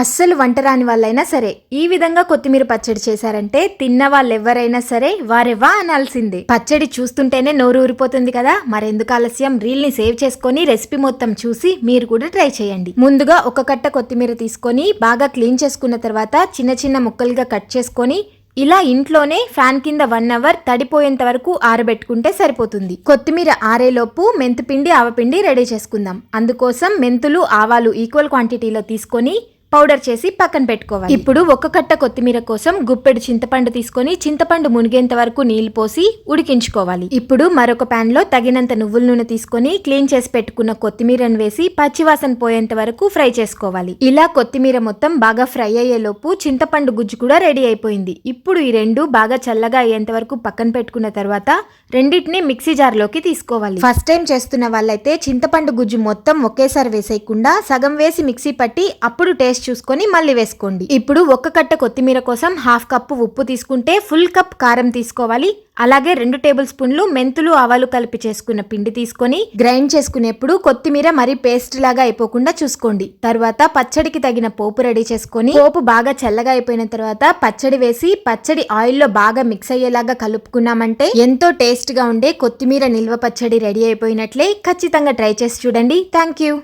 అస్సలు వంట రాని వాళ్ళైనా సరే ఈ విధంగా కొత్తిమీర పచ్చడి చేశారంటే తిన్న వాళ్ళు ఎవరైనా సరే వారెవా అనాల్సిందే. పచ్చడి చూస్తుంటేనే నోరు ఊరిపోతుంది కదా. మరెందుకు ఆలస్యం? రీల్ని సేవ్ చేసుకొని రెసిపీ మొత్తం చూసి మీరు కూడా ట్రై చేయండి. ముందుగా ఒక కట్ట కొత్తిమీర తీసుకొని బాగా క్లీన్ చేసుకున్న తర్వాత చిన్న చిన్న ముక్కలుగా కట్ చేసుకొని ఇలా ఇంట్లోనే ఫ్యాన్ కింద వన్ అవర్ తడిపోయేంత వరకు ఆరబెట్టుకుంటే సరిపోతుంది. కొత్తిమీర ఆరేలోపు మెంతిపిండి ఆవపిండి రెడీ చేసుకుందాం. అందుకోసం మెంతులు ఆవాలు ఈక్వల్ క్వాంటిటీలో తీసుకొని పౌడర్ చేసి పక్కన పెట్టుకోవాలి. ఇప్పుడు ఒక కట్ట కొత్తిమీర కోసం గుప్పెడు చింతపండు తీసుకొని చింతపండు మునిగేంత వరకు నీళ్ళు పోసి ఉడికించుకోవాలి. ఇప్పుడు మరొక పాన్లో తగినంత నువ్వుల నూనె తీసుకొని క్లీన్ చేసి పెట్టుకున్న కొత్తిమీరను వేసి పచ్చివాసన పోయేంత వరకు ఫ్రై చేసుకోవాలి. ఇలా కొత్తిమీర మొత్తం బాగా ఫ్రై అయ్యేలోపు చింతపండు గుజ్జు కూడా రెడీ అయిపోయింది. ఇప్పుడు ఈ రెండు బాగా చల్లగా అయ్యేంత వరకు పక్కన పెట్టుకున్న తర్వాత రెండింటిని మిక్సీ జార్లోకి తీసుకోవాలి. ఫస్ట్ టైం చేస్తున్న వాళ్ళైతే చింతపండు గుజ్జు మొత్తం ఒకేసారి వేసేయకుండా సగం వేసి మిక్సీ పట్టి అప్పుడు టేస్ట్ చూసుకొని మళ్ళీ వేసుకోండి. ఇప్పుడు ఒక కట్ట కొత్తిమీర కోసం హాఫ్ కప్పు ఉప్పు తీసుకుంటే ఫుల్ కప్ కారం తీసుకోవాలి. అలాగే రెండు టేబుల్ స్పూన్లు మెంతులు ఆవాలు కలిపి చేసుకున్న పిండి తీసుకొని గ్రైండ్ చేసుకునేప్పుడు కొత్తిమీర మరి పేస్ట్ లాగా అయిపోకుండా చూసుకోండి. తర్వాత పచ్చడికి తగిన పోపు రెడీ చేసుకొని పోపు బాగా చల్లగా అయిపోయిన తర్వాత పచ్చడి వేసి పచ్చడి ఆయిల్లో బాగా మిక్స్ అయ్యేలాగా కలుపుకున్నామంటే ఎంతో టేస్ట్గా ఉండే కొత్తిమీర నిల్వ పచ్చడి రెడీ అయిపోయినట్లే. ఖచ్చితంగా ట్రై చేసి చూడండి. Thank you